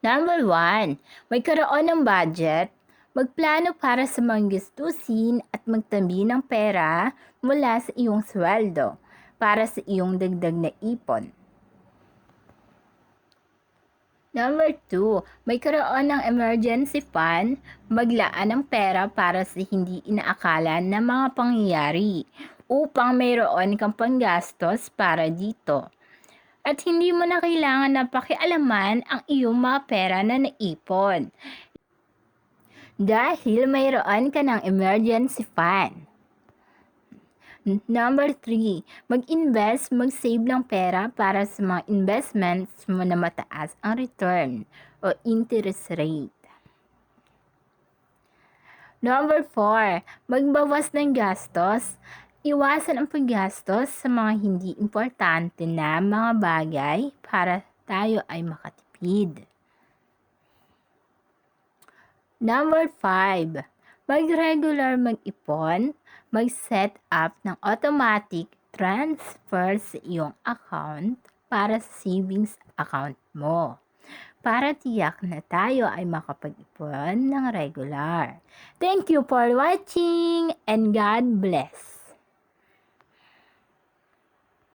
Number one, may karoon ng budget, magplano para sa mga gastusin at magtabi ng pera mula sa iyong sweldo para sa iyong dagdag na ipon. Number two, may karoon ng emergency fund, maglaan ng pera para sa hindi inaakala na mga pangyayari upang mayroon kang panggastos para dito. At hindi mo na kailangan na pakialaman ang iyong mga pera na naipon. Dahil mayroon ka ng emergency fund. Number 3, mag-invest, mag-save ng pera para sa mga investments mo na mataas ang return o interest rate. Number 4, magbawas ng gastos. Iwasan ang paggastos sa mga hindi importante na mga bagay para tayo ay makatipid. Number 5, mag-regular mag-ipon, mag-set up ng automatic transfer sa iyong account para sa savings account mo para tiyak na tayo ay makapag-ipon ng regular. Thank you for watching and God bless!